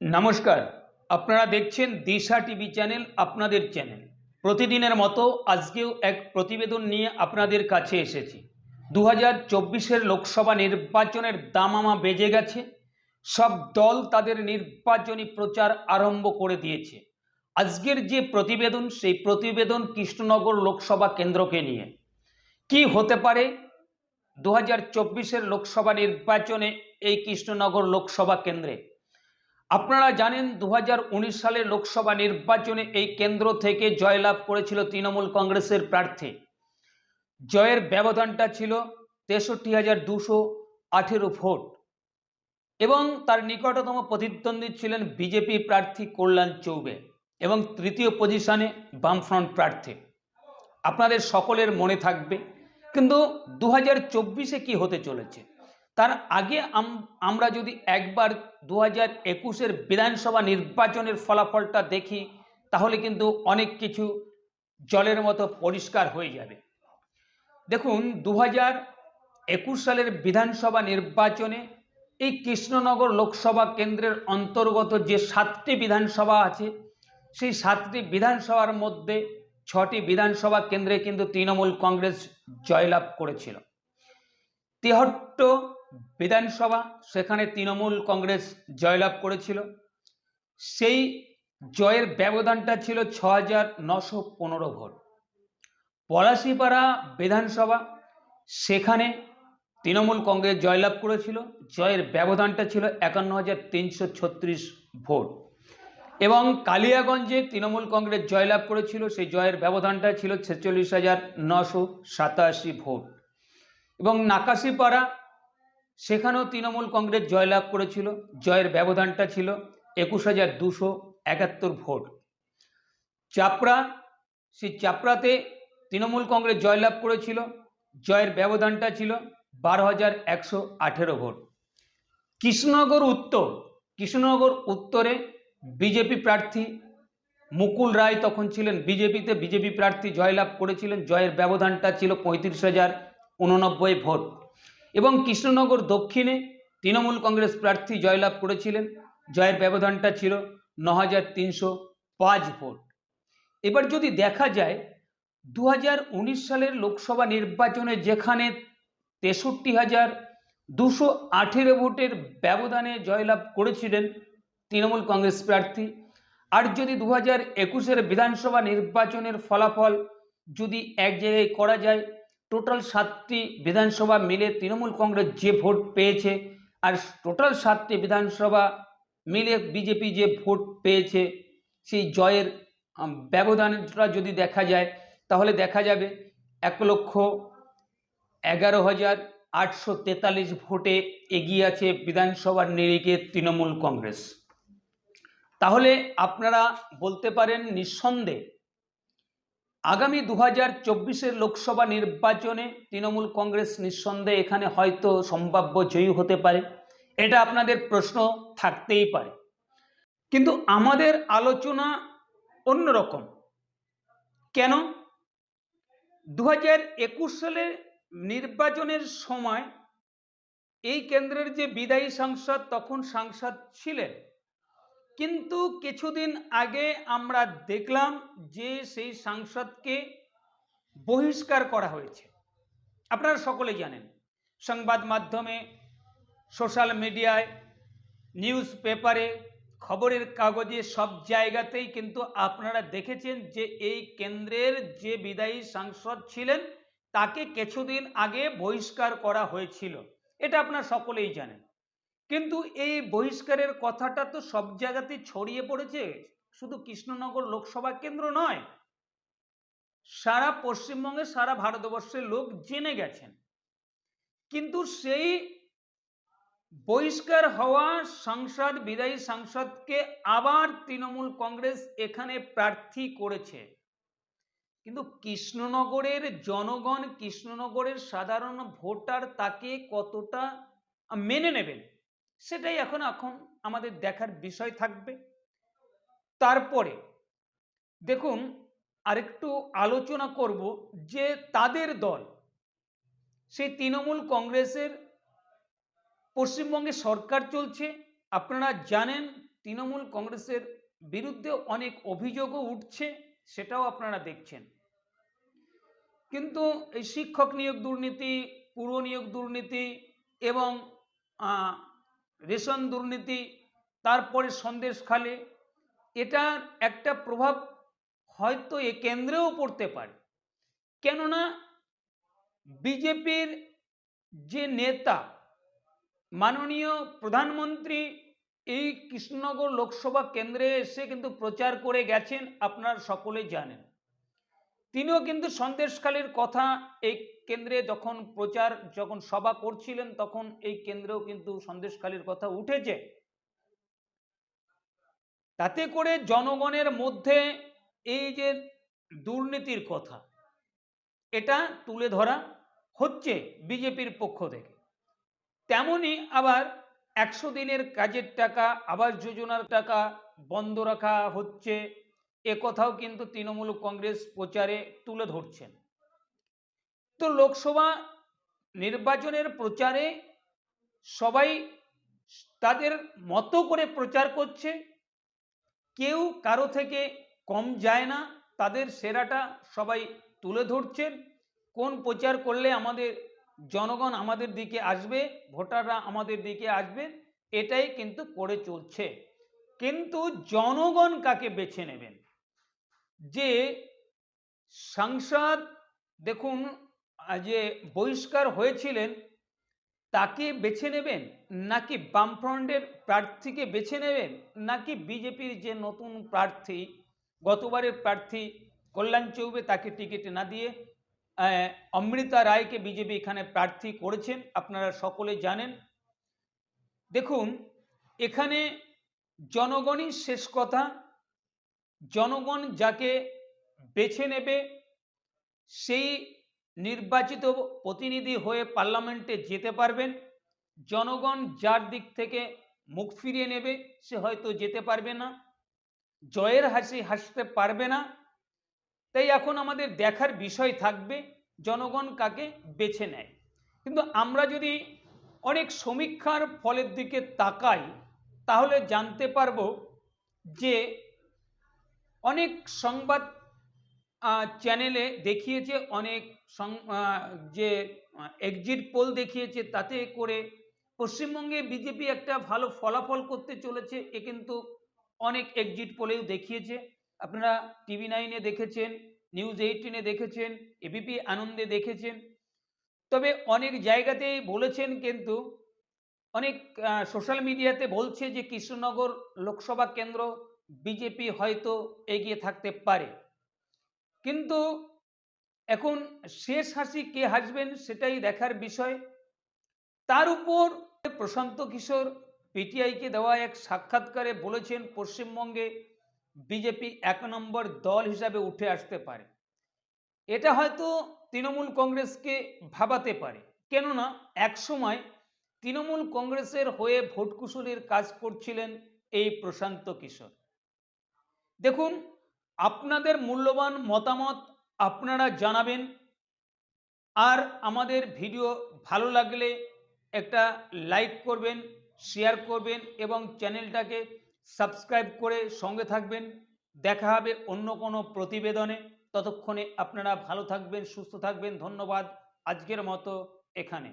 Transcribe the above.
নমস্কার, আপনারা দেখছেন দিশা টিভি চ্যানেল, আপনাদের চ্যানেল। প্রতিদিনের মতো আজকেও এক প্রতিবেদন নিয়ে আপনাদের কাছে এসেছি। দু হাজার লোকসভা নির্বাচনের দামামা বেজে গেছে। সব দল তাদের নির্বাচনী প্রচার আরম্ভ করে দিয়েছে। আজকের যে প্রতিবেদন, সেই প্রতিবেদন কৃষ্ণনগর লোকসভা কেন্দ্রকে নিয়ে। কি হতে পারে? দু হাজার লোকসভা নির্বাচনে এই কৃষ্ণনগর লোকসভা কেন্দ্রে আপনারা জানেন দু সালের লোকসভা নির্বাচনে এই কেন্দ্র থেকে জয়লাভ করেছিল তৃণমূল কংগ্রেসের প্রার্থী। জয়ের ব্যবধানটা ছিল তেষট্টি হাজার দুশো আঠেরো ভোট এবং তার নিকটতম প্রতিদ্বন্দ্বী ছিলেন বিজেপি প্রার্থী কল্যাণ চৌবে এবং তৃতীয় পজিশনে বামফ্রন্ট প্রার্থী। আপনাদের সকলের মনে থাকবে, কিন্তু দু হাজার চব্বিশে কী হতে চলেছে? তার আগে আম- আমরা যদি একবার দু হাজার একুশের বিধানসভা নির্বাচনের ফলাফলটা দেখি, তাহলে কিন্তু অনেক কিছু জলের মতো পরিষ্কার হয়ে যাবে। দেখুন দু হাজার একুশ সালের বিধানসভা নির্বাচনে এই কৃষ্ণনগর লোকসভা কেন্দ্রের অন্তর্গত যে সাতটি বিধানসভা আছে, সেই সাতটি বিধানসভার মধ্যে ছটি বিধানসভা কেন্দ্রে কিন্তু তৃণমূল কংগ্রেস জয়লাভ করেছিল। তেহট্ট বিধানসভা, সেখানে তৃণমূল কংগ্রেস জয়লাভ করেছিল। সেই জয়ের ব্যবধানটা ছিল ছ হাজার নশো পনেরো ভোট। পলাশিপাড়া বিধানসভা, সেখানে তৃণমূল কংগ্রেস জয়লাভ করেছিল। জয়ের ব্যবধানটা ছিল একান্ন হাজার তিনশো ছত্রিশ ভোট। এবং কালিয়াগঞ্জে তৃণমূল কংগ্রেস জয়লাভ করেছিল। সেই জয়ের ব্যবধানটা ছিল ছেচল্লিশ হাজার নশো সাতাশি ভোট। এবং নাকাশিপাড়া সেখানেও তৃণমূল কংগ্রেস জয়লাভ করেছিল, জয়ের ব্যবধানটা ছিল একুশ হাজার দুশো একাত্তর ভোট। চাপড়া, সেই চাপড়াতে তৃণমূল কংগ্রেস জয়লাভ করেছিল, জয়ের ব্যবধানটা ছিল বারো হাজার একশো আঠেরো ভোট। কৃষ্ণনগর উত্তর, কৃষ্ণনগর উত্তরে বিজেপি প্রার্থী মুকুল রায় তখন ছিলেন বিজেপিতে, বিজেপি প্রার্থী জয়লাভ করেছিলেন, জয়ের ব্যবধানটা ছিল পঁয়ত্রিশ হাজার উননব্বই ভোট। এবং কৃষ্ণনগর দক্ষিণে তৃণমূল কংগ্রেস প্রার্থী জয়লাভ করেছিলেন। জয়ের ব্যবধানটা ছিল ন হাজার ভোট। এবার যদি দেখা যায় দু হাজার উনিশ সালের লোকসভা নির্বাচনে যেখানে তেষট্টি হাজার দুশো আঠেরো ভোটের ব্যবধানে জয়লাভ করেছিলেন তৃণমূল কংগ্রেস প্রার্থী, আর যদি দু হাজার একুশের বিধানসভা নির্বাচনের ফলাফল যদি এক জায়গায় করা যায় টোটাল সাতটি বিধানসভা মিলে তৃণমূল কংগ্রেস যে ভোট পেয়েছে, আর টোটাল সাতটি বিধানসভা মিলে বিজেপি যে ভোট পেয়েছে, সেই জয়ের ব্যবধানটা যদি দেখা যায়, তাহলে দেখা যাবে এক লক্ষ এগারো হাজার আটশো তেতাল্লিশ ভোটে এগিয়ে আছে বিধানসভার নিরিখে তৃণমূল কংগ্রেস। তাহলে আপনারা বলতে পারেন নিঃসন্দেহে আগামী দু হাজার চব্বিশের লোকসভা নির্বাচনে তৃণমূল কংগ্রেস নিঃসন্দেহে এখানে হয়তো সম্ভাব্য জয়ী হতে পারে। এটা আপনাদের প্রশ্ন থাকতেই পারে। কিন্তু আমাদের আলোচনা অন্যরকম। কেন? দু হাজার একুশ সালের নির্বাচনের সময় এই কেন্দ্রের যে বিদায়ী সাংসদ, তখন সাংসদ ছিলেন কিন্তু কিছুদিন আগে আমরা দেখলাম যে সেই সাংসদকে বহিষ্কার করা হয়েছে। আপনারা সকলে জানেন, সংবাদ মাধ্যমে, সোশ্যাল মিডিয়ায়, নিউজ পেপারে, খবরের কাগজে সব জায়গাতেই কিন্তু আপনারা দেখেছেন যে এই কেন্দ্রের যে বিদায়ী সাংসদ ছিলেন, তাকে কিছুদিন আগে বহিষ্কার করা হয়েছিল। এটা আপনারা সকলেই জানেন। কিন্তু এই বহিষ্কারের কথাটা তো সব জায়গাতেই ছড়িয়ে পড়েছে। শুধু কৃষ্ণনগর লোকসভা কেন্দ্র নয়, সারা পশ্চিমবঙ্গে সারা ভারতবর্ষের লোক জেনে গেছেন। কিন্তু সেই বহিষ্কার হওয়া সাংসদ, বিদায়ী সাংসদকে আবার তৃণমূল কংগ্রেস এখানে প্রার্থী করেছে। কিন্তু কৃষ্ণনগরের জনগণ, কৃষ্ণনগরের সাধারণ ভোটার তাকে কতটা মেনে নেবেন? সেটাই এখন এখন আমাদের দেখার বিষয় থাকবে। তারপরে দেখুন, আরেকটু আলোচনা করব যে তাদের দল, সেই তৃণমূল কংগ্রেসের পশ্চিমবঙ্গে সরকার চলছে। আপনারা জানেন, তৃণমূল কংগ্রেসের বিরুদ্ধে অনেক অভিযোগও উঠছে, সেটাও আপনারা দেখছেন। কিন্তু এই শিক্ষক নিয়োগ দুর্নীতি, পুর নিয়োগ দুর্নীতি এবং রেশন দুর্নীতি, তারপরে সন্দেশখালে এটার একটা প্রভাব হয়তো এ কেন্দ্রেও পড়তে পারে। কেননা বিজেপির যে নেতা, মাননীয় প্রধানমন্ত্রী এই কৃষ্ণনগর লোকসভা কেন্দ্রে এসে কিন্তু প্রচার করে গেছেন, আপনারা সকলে জানেন। তিনিও কিন্তু সন্দেশখালীর কথা এই কেন্দ্রে যখন প্রচার, যখন সভা করছিলেন, তখন এই কেন্দ্রেও কিন্তু সন্দেশখালীর কথা উঠেছে। তাতে করে জনগণের মধ্যে এই যে দুর্নীতির কথা, এটা তুলে ধরা হচ্ছে বিজেপির পক্ষ থেকে। তেমনি আবার একশো দিনের কাজের টাকা, আবাস যোজনার টাকা বন্ধ রাখা হচ্ছে এ কথাও কিন্তু তৃণমূল কংগ্রেস প্রচারে তুলে ধরছেন। তো লোকসভা নির্বাচনের প্রচারে সবাই তাদের মতো করে প্রচার করছে, কেউ কারও থেকে কম যায় না, তাদের সেরাটা সবাই তুলে ধরছেন। কোন প্রচার করলে আমাদের জনগণ আমাদের দিকে আসবে, ভোটাররা আমাদের দিকে আসবে, এটাই কিন্তু করে চলছে। কিন্তু জনগণ কাকে বেছে নেবেন? যে সাংসদ দেখুন যে বহিষ্কার হয়েছিলেন, তাকে বেছে নেবেন? নাকি বামফ্রন্টের প্রার্থীকে বেছে নেবেন? নাকি বিজেপির যে নতুন প্রার্থী, গতবারের প্রার্থী কল্যাণ চৌবে, তাকে টিকিট না দিয়ে অমৃতা রায়কে বিজেপি এখানে প্রার্থী করেছেন? আপনারা সকলে জানেন। দেখুন, এখানে জনগণই শেষ কথা। জনগণ যাকে বেছে নেবে, সেই নির্বাচিত প্রতিনিধি হয়ে পার্লামেন্টে যেতে পারবেন। জনগণ যার দিক থেকে মুখ ফিরিয়ে নেবে, সে হয়তো যেতে পারবে না, জয়ের হাসি হাসতে পারবে না। তাই এখন আমাদের দেখার বিষয় থাকবে, জনগণ কাকে বেছে নেয়। কিন্তু আমরা যদি অনেক সমীক্ষার ফলের দিকে তাকাই, তাহলে জানতে পারব যে অনেক সংবাদ চ্যানেলে দেখিয়েছে, অনেক যে এক্সিট পোল দেখিয়েছে, তাতে করে পশ্চিমবঙ্গে বিজেপি একটা ভালো ফলাফল করতে চলেছে, এ কিন্তু অনেক এক্সিট পোলেও দেখিয়েছে। আপনারা টিভি নাইনে দেখেছেন নিউজ এইটিনে দেখেছেন এবিপি আনন্দে দেখেছেন। তবে অনেক জায়গাতেই বলেছেন কিন্তু, অনেক সোশ্যাল মিডিয়াতে বলছে যে কৃষ্ণনগর লোকসভা কেন্দ্র বিজেপি হয়তো এগিয়ে থাকতে পারে। কিন্তু এখন শেষ হাসি কে হাসবেন সেটাই দেখার বিষয়। তার উপর প্রশান্ত কিশোর পিটিআইকে দেওয়া এক সাক্ষাৎকারে বলেছেন, পশ্চিমবঙ্গে বিজেপি এক নম্বর দল হিসাবে উঠে আসতে পারে। এটা হয়তো তৃণমূল কংগ্রেসকে ভাবাতে পারে। কেননা একসময় তৃণমূল কংগ্রেসের হয়ে ভোট কুশলীর কাজ করছিলেন এই প্রশান্ত কিশোর। দেখুন, আপনাদের মূল্যবান মতামত আপনারা জানাবেন। আর আমাদের ভিডিও ভালো লাগলে একটা লাইক করবেন, শেয়ার করবেন এবং চ্যানেলটাকে সাবস্ক্রাইব করে সঙ্গে থাকবেন। দেখা হবে অন্য কোনো প্রতিবেদনে। ততক্ষণে আপনারা ভালো থাকবেন, সুস্থ থাকবেন। ধন্যবাদ। আজকের মতো এখানে।